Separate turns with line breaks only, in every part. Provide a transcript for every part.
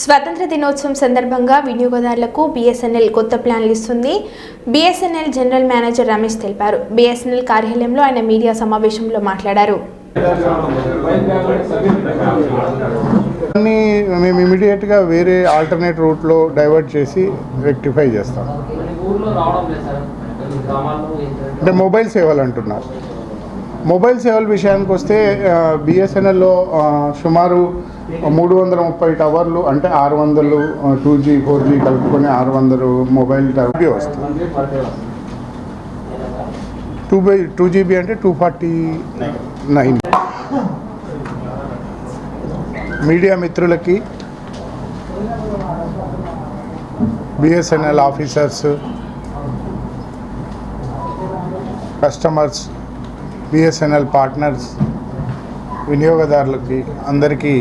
స్వాతంత్ర దినోత్సవం సందర్భంగా వినియోగదారులకు బీఎస్ఎన్ఎల్ కొత్త ప్లాన్లు ఇస్తుంది. బీఎస్ఎన్ఎల్ జనరల్ మేనేజర్ రమేష్ తెలిపారు. బీఎస్ఎన్ఎల్ కార్యాలయంలో ఆయన మీడియా సమావేశంలో మాట్లాడారు.
అన్ని మేము ఇమీడియట్గా వేరే ఆల్టర్నేట్ రూట్లో డైవర్ట్ చేసి రెక్టిఫై చేస్తాం. అంటే మొబైల్ సేవలు అంటున్నారు మొబైల్ సేవల విషయానికి వస్తే బిఎస్ఎన్ఎల్లో సుమారు మూడు వందల ముప్పై టవర్లు అంటే ఆరు వందలు టూ జీ ఫోర్ జీ కలుపుకొని ఆరు వందలు మొబైల్ టవర్కి వస్తుంది టూ బై టూ జీబీ అంటే టూ ఫార్టీ నైన్. మీడియా మిత్రులకి BSNL officers customers BSNL partners వినియోగదారులకి అందరికీ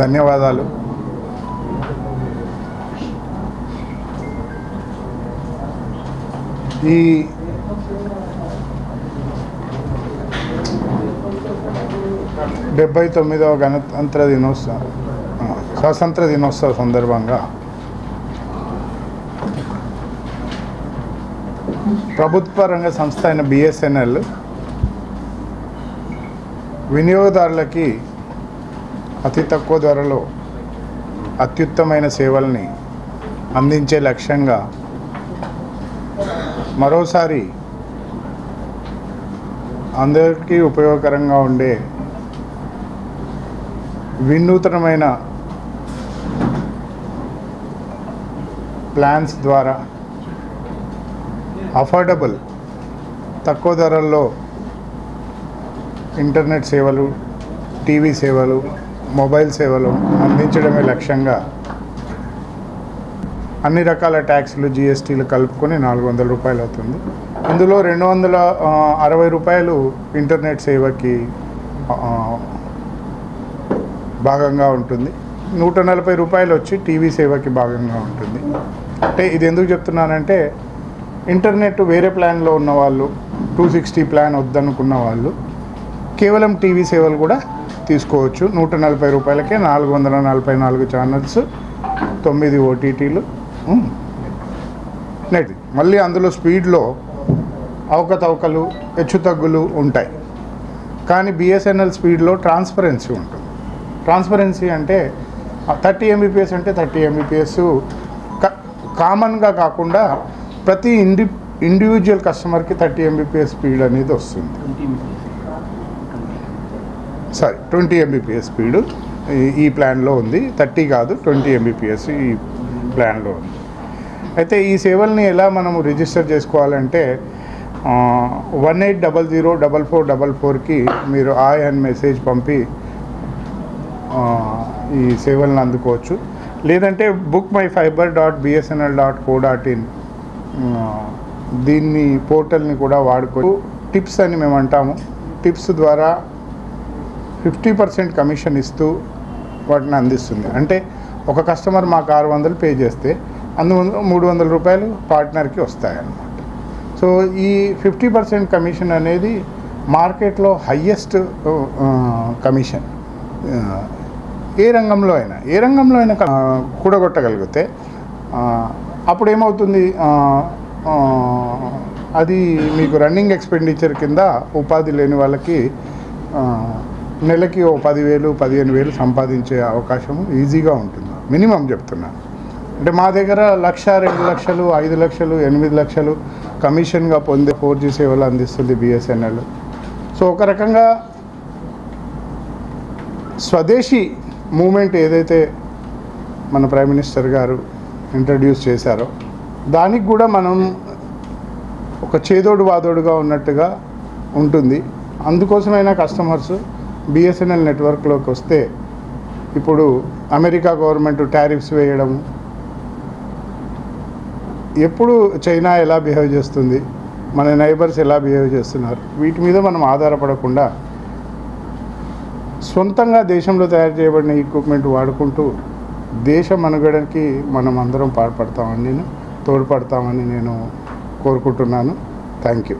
ధన్యవాదాలు. ఈ డెబ్బై తొమ్మిదవ గణతంత్ర దినోత్సవం స్వాతంత్ర దినోత్సవ సందర్భంగా ప్రభుత్వ రంగ సంస్థ అయిన బిఎస్ఎన్ఎల్ వినియోగదారులకి అతి తక్కువ ధరలో అత్యుత్తమైన సేవల్ని అందించే లక్ష్యంగా మరోసారి అందరికీ ఉపయోగకరంగా ఉండే వినూతనమైన ప్లాన్స్ ద్వారా అఫోర్డబుల్ తక్కువ ధరల్లో ఇంటర్నెట్ సేవలు టీవీ సేవలు మొబైల్ సేవలు అందించడమే లక్ష్యంగా అన్ని రకాల ట్యాక్స్లు జిఎస్టీలు కలుపుకొని నాలుగు వందల రూపాయలు అవుతుంది. ఇందులో రెండు వందల అరవై రూపాయలు ఇంటర్నెట్ సేవకి భాగంగా ఉంటుంది. నూట నలభై రూపాయలు వచ్చి టీవీ సేవకి భాగంగా ఉంటుంది. అంటే ఇది ఎందుకు చెప్తున్నానంటే ఇంటర్నెట్ వేరే ప్లాన్లో ఉన్న వాళ్ళు టూ సిక్స్టీ ప్లాన్ వద్దనుకున్న వాళ్ళు కేవలం టీవీ సేవలు కూడా తీసుకోవచ్చు. నూట నలభై రూపాయలకే నాలుగు వందల నలభై నాలుగు ఛానల్స్ తొమ్మిది ఓటీటీలు నెట్ మళ్ళీ అందులో స్పీడ్లో అవకతవకలు హెచ్చుతగ్గులు ఉంటాయి. కానీ బిఎస్ఎన్ఎల్ స్పీడ్లో ట్రాన్స్పరెన్సీ ఉంటుంది. ట్రాన్స్పరెన్సీ అంటే థర్టీ ఎంబీపీఎస్ అంటే థర్టీ ఎంబీపీఎస్ కామన్గా కాకుండా ప్రతి ఇండి ఇండివిజువల్ కస్టమర్కి థర్టీ ఎంబీపీఎస్ స్పీడ్ అనేది వస్తుంది. సారీ ట్వంటీ ఎంబీపీఎస్ స్పీడ్ ఈ ప్లాన్లో ఉంది. థర్టీ కాదు ట్వంటీ ఎంబీపీఎస్ ఈ ప్లాన్లో ఉంది. అయితే ఈ సేవల్ని ఎలా మనము రిజిస్టర్ చేసుకోవాలంటే one eight double zero double four double ఫోర్కి మీరు ఆయ్ అని మెసేజ్ పంపి ఆ, ఈ సేవలను అందుకోవచ్చు. లేదంటే book my fibre dot BSNL dot co dot in దీన్ని పోర్టల్ని కూడా వాడుకో టిప్స్ అని మేము అంటాము టిప్స్ ద్వారా ఫిఫ్టీ పర్సెంట్ కమిషన్ ఇస్తూ వాటిని అందిస్తుంది. అంటే ఒక కస్టమర్ మాకు ఆరు వందలు పే చేస్తే అందువల్ల మూడు వందల రూపాయలు పార్ట్నర్కి వస్తాయన్నమాట. సో ఈ ఫిఫ్టీ పర్సెంట్ కమిషన్ అనేది మార్కెట్లో హయ్యెస్ట్ కమిషన్. ఏ రంగంలో అయినా ఏ రంగంలో అయినా కూడగొట్టగలిగితే అప్పుడు ఏమవుతుంది అది మీకు రన్నింగ్ ఎక్స్పెండిచర్ కింద ఉపాధి లేని వాళ్ళకి నెలకి ఓ పదివేలు పదిహేను వేలు సంపాదించే అవకాశం ఈజీగా ఉంటుంది. మినిమం చెప్తున్నాను అంటే మా దగ్గర లక్ష రెండు లక్షలు ఐదు లక్షలు ఎనిమిది లక్షలు కమిషన్గా పొందే ఫోర్ జీ సేవలు అందిస్తుంది బిఎస్ఎన్ఎల్. సో ఒక రకంగా స్వదేశీ మూమెంట్ ఏదైతే మన ప్రైమ్ మినిస్టర్ గారు ఇంట్రడ్యూస్ చేశారో. దానికి కూడా మనం ఒక చేదోడు వాదోడుగా ఉన్నట్టుగా ఉంటుంది. అందుకోసమైనా కస్టమర్స్ బిఎస్ఎన్ఎల్ నెట్వర్క్లోకి వస్తే ఇప్పుడు అమెరికా గవర్నమెంట్ టారిఫ్స్ వేయడం ఎప్పుడు చైనా ఎలా బిహేవ్ చేస్తుంది మన నైబర్స్ ఎలా బిహేవ్ చేస్తున్నారు వీటి మీద మనం ఆధారపడకుండా సొంతంగా దేశంలో తయారు చేయబడిన ఎక్విప్మెంట్ వాడుకుంటూ దేశ మనుగడకి మనం అందరం పాటుపడతామని నేను తోడ్పడతామని నేను కోరుకుంటున్నాను. Thank you